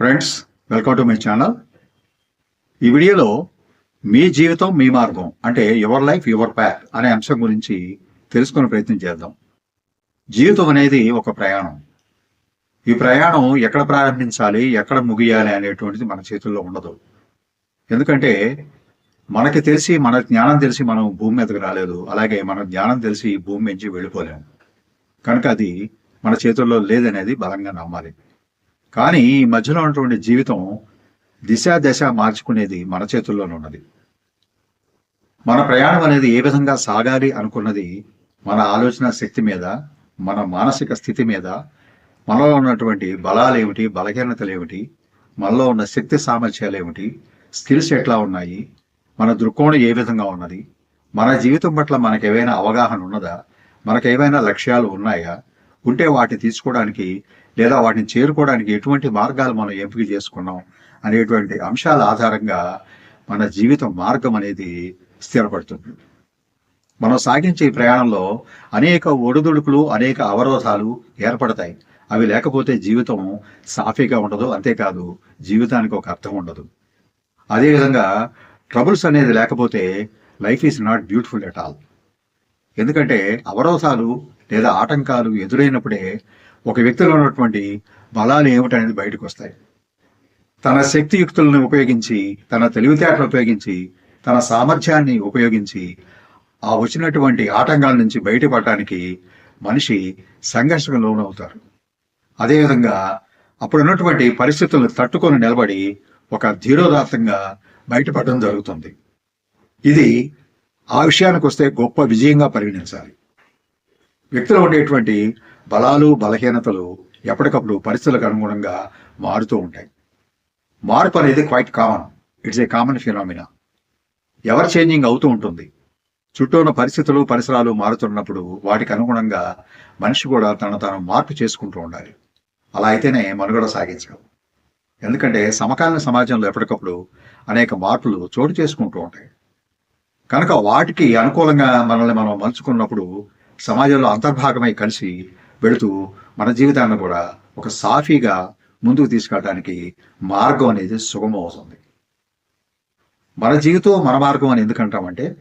Friends welcome to my channel ఈ వీడియోలో మీ జీవితం మీ మార్గం అంటే యువర్ లైఫ్ యువర్ ప్యాక్ అనే అంశం గురించి తెలుసుకునే ప్రయత్నం చేద్దాం. జీవితం అనేది ఒక ప్రయాణం. ఈ ప్రయాణం ఎక్కడ ప్రారంభించాలి ఎక్కడ ముగియాలి అనేటువంటిది మన చేతుల్లో ఉండదు. ఎందుకంటే మనకి తెలిసి మన జ్ఞానం తెలిసి మనం భూమి మీదకి రాలేదు అలాగే మన జ్ఞానం తెలిసి భూమి నుంచి వెళ్ళిపోలేము. కనుక అది మన చేతుల్లో లేదనేది బలంగా నమ్మాలి. కానీ ఈ మధ్యలో ఉన్నటువంటి జీవితం దిశ దశ మార్చుకునేది మన చేతుల్లోనే ఉన్నది. మన ప్రయాణం అనేది ఏ విధంగా సాగాలి అనుకున్నది మన ఆలోచన శక్తి మీద మన మానసిక స్థితి మీద మనలో ఉన్నటువంటి బలాలు ఏమిటి బలహీనతలు ఏమిటి మనలో ఉన్న శక్తి సామర్థ్యాలు ఏమిటి స్కిల్స్ ఎట్లా ఉన్నాయి మన దృక్కోణం ఏ విధంగా ఉన్నది మన జీవితం పట్ల మనకేవైనా ఏవైనా అవగాహన ఉన్నదా మనకేవైనా ఏవైనా లక్ష్యాలు ఉన్నాయా ఉంటే వాటిని తీసుకోవడానికి లేదా వాటిని చేరుకోవడానికి ఎటువంటి మార్గాలు మనం ఎంపిక చేసుకున్నాం అనేటువంటి అంశాల ఆధారంగా మన జీవిత మార్గం అనేది స్థిరపడుతుంది. మనం సాగించే ఈ ప్రయాణంలో అనేక ఒడిదుడుకులు అనేక అవరోధాలు ఏర్పడతాయి. అవి లేకపోతే జీవితం సాఫీగా ఉండదు అంతేకాదు జీవితానికి ఒక అర్థం ఉండదు. అదేవిధంగా ట్రబుల్స్ అనేది లేకపోతే life is not beautiful at all. ఎందుకంటే అవరోధాలు లేదా ఆటంకాలు ఎదురైనప్పుడే ఒక వ్యక్తిలో ఉన్నటువంటి బలాలు ఏమిటనేది బయటకు వస్తాయి తన శక్తియుక్తులను ఉపయోగించి తన తెలివితేటలు ఉపయోగించి తన సామర్థ్యాన్ని ఉపయోగించి ఆ వచ్చినటువంటి ఆటంకాల నుంచి బయటపడటానికి మనిషి సంఘర్షణ లోనవుతారు. అదేవిధంగా అప్పుడు ఉన్నటువంటి పరిస్థితులను తట్టుకొని నిలబడి ఒక ధీరోదాత్తంగా బయటపడడం జరుగుతుంది. ఇది ఆ విషయానికి వస్తే గొప్ప విజయంగా పరిగణించాలి. వ్యక్తిలో ఉండేటువంటి బలాలు బలహీనతలు ఎప్పటికప్పుడు పరిస్థితులకు అనుగుణంగా మారుతూ ఉంటాయి. మార్పు అనేది quite common it's a common phenomena ever changing అవుతూ ఉంటుంది. చుట్టూ ఉన్న పరిస్థితులు పరిసరాలు మారుతున్నప్పుడు వాటికి అనుగుణంగా మనిషి కూడా తను తాను మార్పు చేసుకుంటూ ఉండాలి. అలా అయితేనే మనుగడ సాగించగలం. ఎందుకంటే సమకాలీన సమాజంలో ఎప్పటికప్పుడు అనేక మార్పులు చోటు చేసుకుంటూ ఉంటాయి. కనుక వాటికి అనుకూలంగా మనల్ని మనం మలుచుకున్నప్పుడు సమాజంలో అంతర్భాగమై కలిసి వెళుతూ మన జీవితాన్ని కూడా ఒక సాఫీగా ముందుకు తీసుకెళ్ళడానికి మార్గం అనేది సుగమం అవుతుంది. మన జీవితం మన మార్గం అని ఎందుకంటామంటే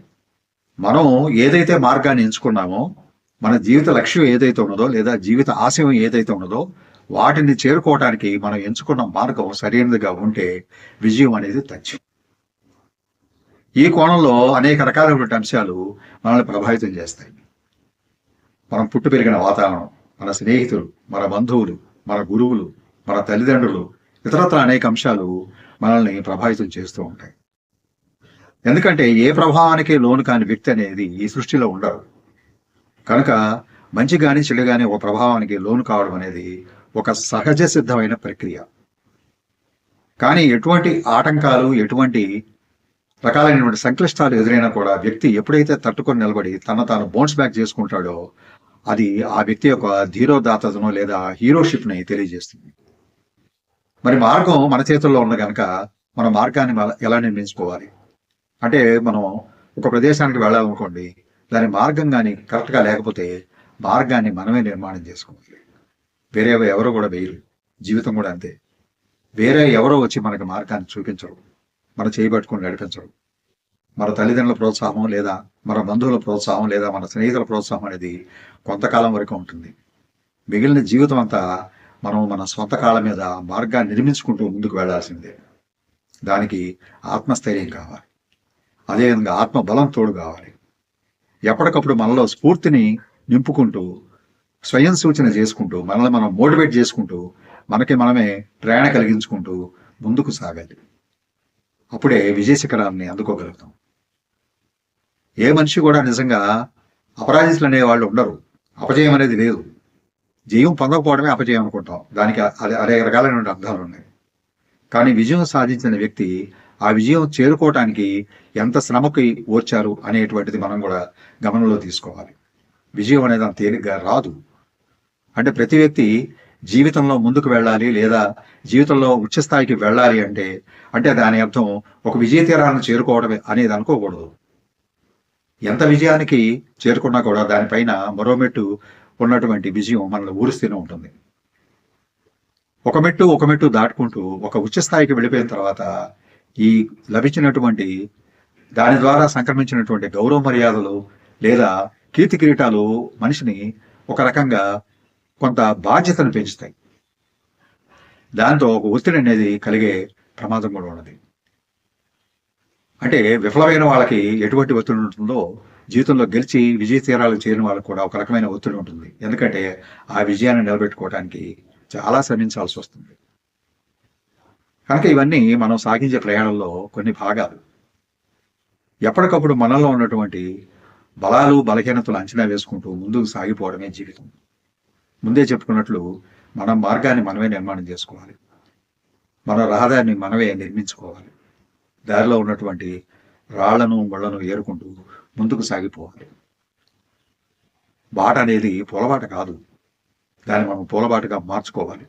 మనం ఏదైతే మార్గాన్ని ఎంచుకున్నామో మన జీవిత లక్ష్యం ఏదైతే ఉన్నదో లేదా జీవిత ఆశయం ఏదైతే ఉన్నదో వాటిని చేరుకోవడానికి మనం ఎంచుకున్న మార్గం సరైనదిగా ఉంటే విజయం అనేది తథ్యం. ఈ కోణంలో అనేక రకాలైనటువంటి అంశాలు మనల్ని ప్రభావితం చేస్తాయి. మనం పుట్టు పెరిగిన వాతావరణం మన స్నేహితులు మన బంధువులు మన గురువులు మన తల్లిదండ్రులు ఇతరత్ర అనేక అంశాలు మనల్ని ప్రభావితం చేస్తూ ఉంటాయి. ఎందుకంటే ఏ ప్రభావానికి లోను కాని వ్యక్తి అనేది ఈ సృష్టిలో ఉండరు. కనుక మంచి కానీ చెడు కానీ ఒక ప్రభావానికి లోను కావడం అనేది ఒక సహజ సిద్ధమైన ప్రక్రియ. కానీ ఎటువంటి ఆటంకాలు ఎటువంటి రకాలైనటువంటి సంక్లిష్టాలు ఎదురైనా కూడా వ్యక్తి ఎప్పుడైతే తట్టుకొని నిలబడి తన తాను బౌన్స్ బ్యాక్ చేసుకుంటాడో అది ఆ వ్యక్తి యొక్క ధీరోదాతను లేదా హీరోషిప్ని తెలియజేస్తుంది. మరి మార్గం మన చేతుల్లో ఉన్న కనుక మన మార్గాన్ని మన- ఎలా నిర్మించుకోవాలి? అంటే మనం ఒక ప్రదేశానికి వెళ్ళాలనుకోండి దాని మార్గం కానీ కరెక్ట్గా లేకపోతే మార్గాన్ని మనమే నిర్మాణం చేసుకోవాలి. వేరే ఎవరో కూడా వేయరు. జీవితం కూడా అంతే. వేరే ఎవరో వచ్చి మనకి మార్గాన్ని చూపించరు. మన చేయబట్టుకుని నడిపించరు. మన తల్లిదండ్రుల ప్రోత్సాహం లేదా మన బంధువుల ప్రోత్సాహం లేదా మన స్నేహితుల ప్రోత్సాహం అనేది కొంతకాలం వరకు ఉంటుంది. మిగిలిన జీవితం అంతా మనం మన సొంత కాళ్ళ మీద మార్గాన్ని నిర్మించుకుంటూ ముందుకు వెళ్ళాల్సిందే దానికి ఆత్మస్థైర్యం కావాలి. అదేవిధంగా ఆత్మ బలం తోడు కావాలి. ఎప్పటికప్పుడు మనలో స్ఫూర్తిని నింపుకుంటూ స్వయం సూచన చేసుకుంటూ మనల్ని మనం మోటివేట్ చేసుకుంటూ మనకి మనమే ప్రేరణ కలిగించుకుంటూ ముందుకు సాగాలి. అప్పుడే విజయ శిఖరాన్ని అందుకోగలుగుతాం. ఏ మనిషి కూడా నిజంగా అపరాజితులు అనే వాళ్ళు ఉండరు. అపజయం అనేది లేదు. జయం పొందకపోవడమే అపజయం అనుకుంటాం. దానికి అదే అనేక రకాలైన అర్థాలు ఉన్నాయి. కానీ విజయం సాధించిన వ్యక్తి ఆ విజయం చేరుకోవటానికి ఎంత శ్రమకి ఓర్చారు అనేటువంటిది మనం కూడా గమనంలో తీసుకోవాలి. విజయం అనేది అంత తేలిగ్గా రాదు. అంటే ప్రతి వ్యక్తి జీవితంలో ముందుకు వెళ్ళాలి లేదా జీవితంలో ఉచ్చ స్థాయికి వెళ్ళాలి అంటే అంటే దాని అర్థం ఒక విజయ తీరాలను చేరుకోవడమే అనేది అనుకోకూడదు. ఎంత విజయానికి చేరుకున్నా కూడా దానిపైన మరో మెట్టు ఉన్నటువంటి విజయం మనల్ని ఊరిస్తూనే ఉంటుంది. ఒక మెట్టు ఒక మెట్టు దాటుకుంటూ ఒక ఉచ్చ స్థాయికి వెళ్ళిపోయిన తర్వాత ఈ లభించినటువంటి దాని ద్వారా సంక్రమించినటువంటి గౌరవ మర్యాదలు లేదా కీర్తి కిరీటాలు మనిషిని ఒక రకంగా కొంత బాధ్యతను పెంచుతాయి. దాంతో ఒక ఒత్తిడి అనేది కలిగే ప్రమాదం కూడా ఉన్నది అంటే విఫలమైన వాళ్ళకి ఎటువంటి ఒత్తిడి ఉంటుందో జీవితంలో గెలిచి విజయ తీరాలు చేరిన వాళ్ళకి కూడా ఒక రకమైన ఒత్తిడి ఉంటుంది. ఎందుకంటే ఆ విజయాన్ని నిలబెట్టుకోవడానికి చాలా శ్రమించాల్సి వస్తుంది. కనుక ఇవన్నీ మనం సాగించే ప్రయాణంలో కొన్ని భాగాలు. ఎప్పటికప్పుడు మనలో ఉన్నటువంటి బలాలు బలహీనతలు అంచనా వేసుకుంటూ ముందుకు సాగిపోవడమే జీవితం. ముందే చెప్పుకున్నట్లు మన మార్గాన్ని మనమే నిర్మాణం చేసుకోవాలి. మన రహదారిని మనమే నిర్మించుకోవాలి. దారిలో ఉన్నటువంటి రాళ్ళను ముళ్ళను ఏరుకుంటూ ముందుకు సాగిపోవాలి. బాట అనేది పూలబాట కాదు. దాన్ని మనం పూలబాటగా మార్చుకోవాలి.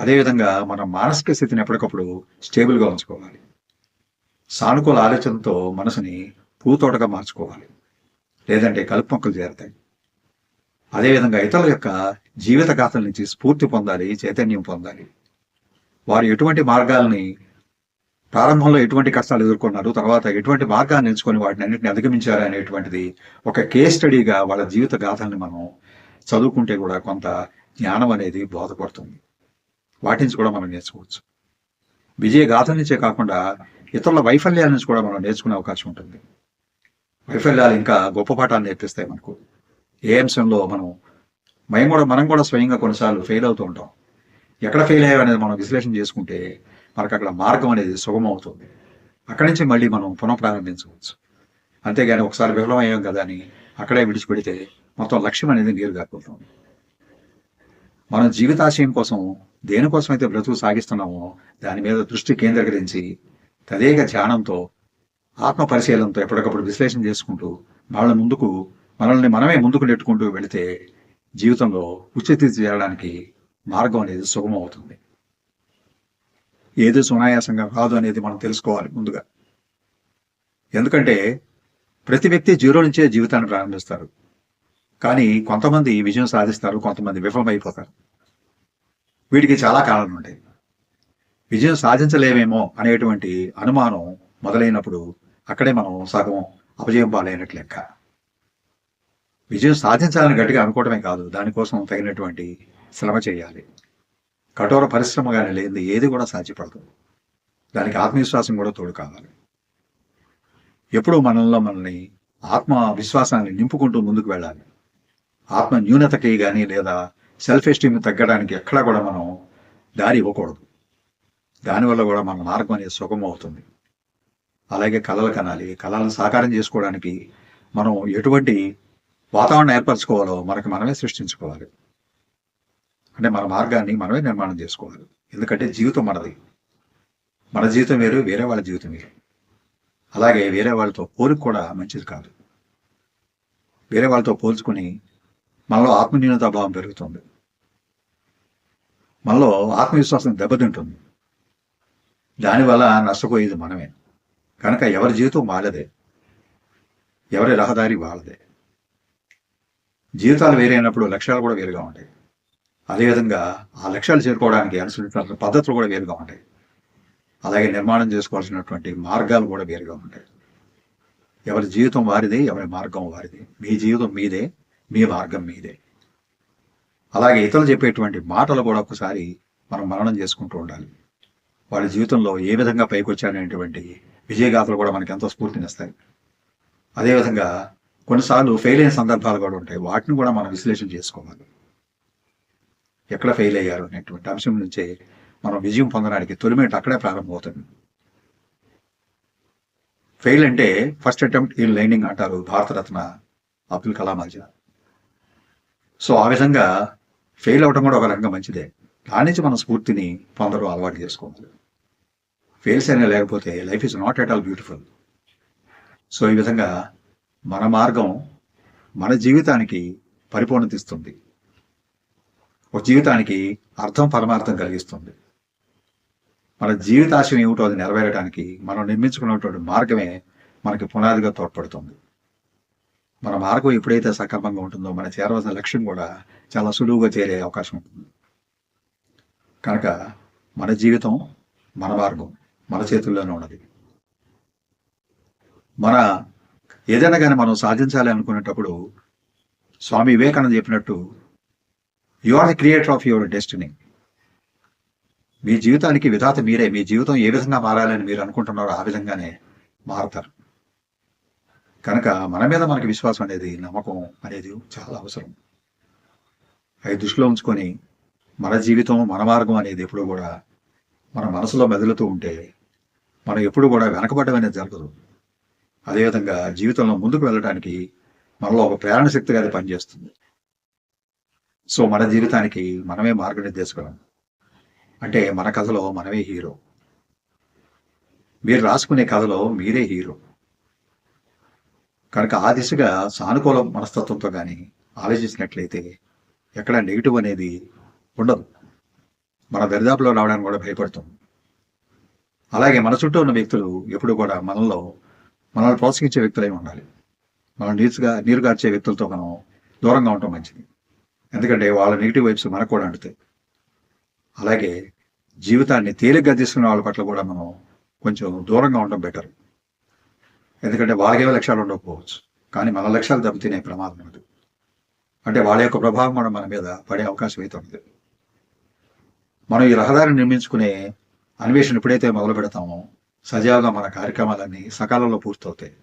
అదేవిధంగా మన మానసిక స్థితిని ఎప్పటికప్పుడు స్టేబుల్గా ఉంచుకోవాలి. సానుకూల ఆలోచనతో మనసుని పూతోటగా మార్చుకోవాలి. లేదంటే కలుపు మొక్కలు చేరతాయి. అదేవిధంగా ఇతరుల యొక్క జీవిత గాథల నుంచి స్ఫూర్తి పొందాలి చైతన్యం పొందాలి. వారు ఎటువంటి మార్గాల్ని ప్రారంభంలో ఎటువంటి కష్టాలు ఎదుర్కొన్నారు? తర్వాత ఎటువంటి మార్గాన్ని ఎంచుకొని వాటిని అన్నింటిని అధిగమించారు అనేటువంటిది ఒక కేస్ స్టడీగా వాళ్ళ జీవిత గాథల్ని మనం చదువుకుంటే కూడా కొంత జ్ఞానం అనేది బోధపడుతుంది. వాటి నుంచి కూడా మనం నేర్చుకోవచ్చు. విజయ గాథ నుంచే కాకుండా ఇతరుల వైఫల్యాల నుంచి కూడా మనం నేర్చుకునే అవకాశం ఉంటుంది. వైఫల్యాలు ఇంకా గొప్ప పాఠాలు నేర్పిస్తాయి మనకు. ఏ అంశంలో మనం మేము కూడా మనం కూడా స్వయంగా కొన్నిసార్లు ఫెయిల్ అవుతూ ఉంటాం. ఎక్కడ ఫెయిల్ అయ్యాం అనేది మనం విశ్లేషణ చేసుకుంటే మనకు అక్కడ మార్గం అనేది సుగమవుతుంది అక్కడి నుంచి మళ్ళీ మనం పునః ప్రారంభించవచ్చు అంతేగాని ఒకసారి విఫలమయ్యాం కదా అని అక్కడే విడిచిపెడితే మొత్తం లక్ష్యం అనేది నీరు కాకపోతుంది మనం జీవితాశయం కోసం దేనికోసం అయితే బ్రతుకు సాగిస్తున్నామో దాని మీద దృష్టి కేంద్రీకరించి తదేక ధ్యానంతో ఆత్మ పరిశీలనతో ఎప్పటికప్పుడు విశ్లేషణ చేసుకుంటూ వాళ్ళ ముందుకు మనల్ని మనమే ముందుకు నెట్టుకుంటూ వెళితే జీవితంలో ఉచిత చేరడానికి మార్గం అనేది సుగమం అవుతుంది ఏది సునాయాసంగా కాదు అనేది మనం తెలుసుకోవాలి ముందుగా. ఎందుకంటే ప్రతి వ్యక్తి జీరో నుంచే జీవితాన్ని ప్రారంభిస్తారు. కానీ కొంతమంది విజయం సాధిస్తారు కొంతమంది విఫలమైపోతారు. వీటికి చాలా కారణాలు ఉంటాయి విజయం సాధించలేమేమో అనేటువంటి అనుమానం మొదలైనప్పుడు అక్కడే మనం సగం అపజయం పాలైనట్లు లెక్క. విజయం సాధించాలని గట్టిగా అనుకోవడమే కాదు దానికోసం తగినటువంటి శ్రమ చేయాలి. కఠోర పరిశ్రమ కానీ లేదు ఏది కూడా సాధ్యపడదు. దానికి ఆత్మవిశ్వాసం కూడా తోడు కావాలి. ఎప్పుడూ మనలో మనల్ని ఆత్మ విశ్వాసాన్ని నింపుకుంటూ ముందుకు వెళ్ళాలి. ఆత్మ న్యూనతకి కానీ లేదా సెల్ఫ్ ఎస్టీమ్ తగ్గడానికి ఎక్కడా కూడా మనం దారి ఇవ్వకూడదు. దానివల్ల కూడా మన మార్గం అనేది సుగమం అవుతుంది. అలాగే కళలు కనాలి. కళలను సాకారం చేసుకోవడానికి మనం ఎటువంటి వాతావరణం ఏర్పరచుకోవాలో మనకు మనమే సృష్టించుకోవాలి. అంటే మన మార్గాన్ని మనమే నిర్మాణం చేసుకోవాలి. ఎందుకంటే జీవితం మనది. మన జీవితం వేరు వేరే వాళ్ళ జీవితం వేరు. అలాగే వేరే వాళ్ళతో పోలిక కూడా మంచిది కాదు. వేరే వాళ్ళతో పోల్చుకుని మనలో ఆత్మన్యూనత భావం పెరుగుతుంది. మనలో ఆత్మవిశ్వాసం దెబ్బతింటుంది. దానివల్ల నష్టపోయేది మనమే. కనుక ఎవరి జీవితం వాళ్ళదే. ఎవరి రహదారి వాళ్ళదే. జీవితాలు వేరైనప్పుడు లక్ష్యాలు కూడా వేరుగా ఉంటాయి. అదేవిధంగా ఆ లక్ష్యాలు చేరుకోవడానికి అనుసరించిన పద్ధతులు కూడా వేరుగా ఉంటాయి. అలాగే నిర్మాణం చేసుకోవాల్సినటువంటి మార్గాలు కూడా వేరుగా ఉంటాయి. ఎవరి జీవితం వారిదే ఎవరి మార్గం వారిదే. మీ జీవితం మీదే మీ మార్గం మీదే. అలాగే ఇతరులు చెప్పేటువంటి మాటలు కూడా ఒకసారి మనం మననం చేసుకుంటూ ఉండాలి. వాళ్ళ జీవితంలో ఏ విధంగా పైకొచ్చారనేటువంటి విజయగాథలు కూడా మనకి ఎంతో స్ఫూర్తినిస్తాయి. అదేవిధంగా కొన్నిసార్లు ఫెయిల్ అయిన సందర్భాలు కూడా ఉంటాయి. వాటిని కూడా మనం విశ్లేషణ చేసుకోవాలి. ఎక్కడ ఫెయిల్ అయ్యారు అనేటువంటి అంశం నుంచే మనం విజయం పొందడానికి తొలిమేట అక్కడే ప్రారంభమవుతుంది. ఫెయిల్ అంటే ఫస్ట్ అటెంప్ట్ ఇన్ లైనింగ్ అంటారు భారతరత్న అబ్దుల్ కలాం ఆజాద్ సో ఆ విధంగా ఫెయిల్ అవడం కూడా ఒక రకంగా మంచిదే. దాని నుంచి మనం స్ఫూర్తిని పొందడం అలవాటు చేసుకోవాలి. ఫెయిల్స్ అయినా లేకపోతే life is not at all beautiful so ఈ విధంగా మన మార్గం మన జీవితానికి పరిపూర్ణత ఇస్తుంది. ఒక జీవితానికి అర్థం పరమార్థం కలిగిస్తుంది. మన జీవితాశయం ఏమిటో అది నెరవేరడానికి మనం నిర్మించుకున్నటువంటి మార్గమే మనకి పునాదిగా తోడ్పడుతుంది. మన మార్గం ఎప్పుడైతే సక్రమంగా ఉంటుందో మన చేరవలసిన లక్ష్యం కూడా చాలా సులువుగా చేరే అవకాశం ఉంటుంది. కనుక మన జీవితం మన మార్గం మన చేతుల్లోనే ఉన్నది. మన ఏదైనా కానీ మనం సాధించాలి అనుకునేటప్పుడు స్వామి వివేకానంద చెప్పినట్టు you are the creator of your destiny మీ జీవితానికి విధాత మీరే. మీ జీవితం ఏ విధంగా మారాలని మీరు అనుకుంటున్నారో ఆ విధంగానే మారుతారు. కనుక మన మీద మనకి విశ్వాసం అనేది నమ్మకం అనేది చాలా అవసరం. అవి దృష్టిలో ఉంచుకొని మన జీవితం మన మార్గం అనేది ఎప్పుడు కూడా మన మనసులో మెదులుతూ ఉంటే మనం ఎప్పుడు కూడా వెనకబడడం అనేది జరగదు. అదేవిధంగా జీవితంలో ముందుకు వెళ్ళడానికి మనలో ఒక ప్రేరణ శక్తిగా అది పనిచేస్తుంది. సో మన జీవితానికి మనమే మార్గనిర్దేశకులం. అంటే మన కథలో మనమే హీరో. మీరు రాసుకునే కథలో మీరే హీరో. కనుక ఆ దిశగా సానుకూల మనస్తత్వంతో కానీ ఆలోచించినట్లయితే ఎక్కడ నెగిటివ్ అనేది ఉండదు. మన దరిదాపులో రావడానికి కూడా భయపడతాం. అలాగే మన చుట్టూ ఉన్న వ్యక్తులు ఎప్పుడు కూడా మనలో మనల్ని ప్రోత్సహించే వ్యక్తులై ఉండాలి. మనం నీరుగా నీరుగార్చే వ్యక్తులతో మనం దూరంగా ఉండటం మంచిది. ఎందుకంటే వాళ్ళ నెగిటివ్ వైబ్స్ మనకు కూడా అంటుతాయి. అలాగే జీవితాన్ని తేలిగ్గా తీసుకునే వాళ్ళ పట్ల కూడా మనం కొంచెం దూరంగా ఉండడం బెటర్ ఎందుకంటే వాళ్ళకేమో లక్ష్యాలు ఉండకపోవచ్చు. కానీ మన లక్ష్యాలు దెబ్బతినే ప్రమాదం ఉంది అంటే వాళ్ళ యొక్క ప్రభావం కూడా మన మీద పడే అవకాశం అయితే ఉంది. మనం ఈ రహదారిని నిర్మించుకునే అన్వేషణ ఎప్పుడైతే మొదలు పెడతామో సజావుగా మన కార్యక్రమాలన్నీ సకాలంలో పూర్తవుతాయి.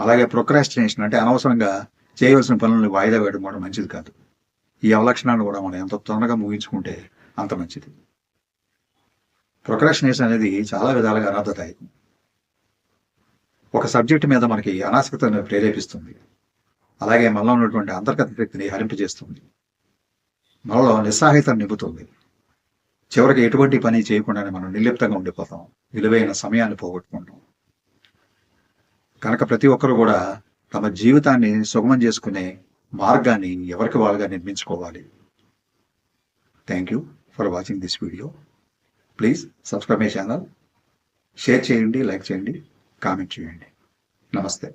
అలాగే ప్రొక్రాస్టినేషన్ అంటే అనవసరంగా చేయవలసిన పనులను వాయిదా వేయడం కూడా మంచిది కాదు. ఈ అవలక్షణాన్ని కూడా మనం ఎంత త్వరగా ముగించుకుంటే అంత మంచిది. ప్రొక్రాస్టినేషన్ అనేది చాలా విధాలుగా అనాథదాయకం ఒక సబ్జెక్ట్ మీద మనకి అనాసక్తను ప్రేరేపిస్తుంది. అలాగే మనలో ఉన్నటువంటి అంతర్గత శక్తిని హరింపజేస్తుంది. మనలో నిస్సాహితం నింపుతుంది. చివరికి ఎటువంటి పని చేయకుండానే మనం నిర్లిప్తంగా ఉండిపోతాం. విలువైన సమయాన్ని పోగొట్టుకుంటాం. కనుక ప్రతి ఒక్కరు కూడా తమ జీవితాన్ని సుగమం చేసుకునే మార్గాన్ని ఎవరికి వాళ్ళుగా నిర్మించుకోవాలి. Thank you for watching this video please subscribe my channel share చేయండి లైక్ చేయండి కామెంట్ చేయండి. నమస్తే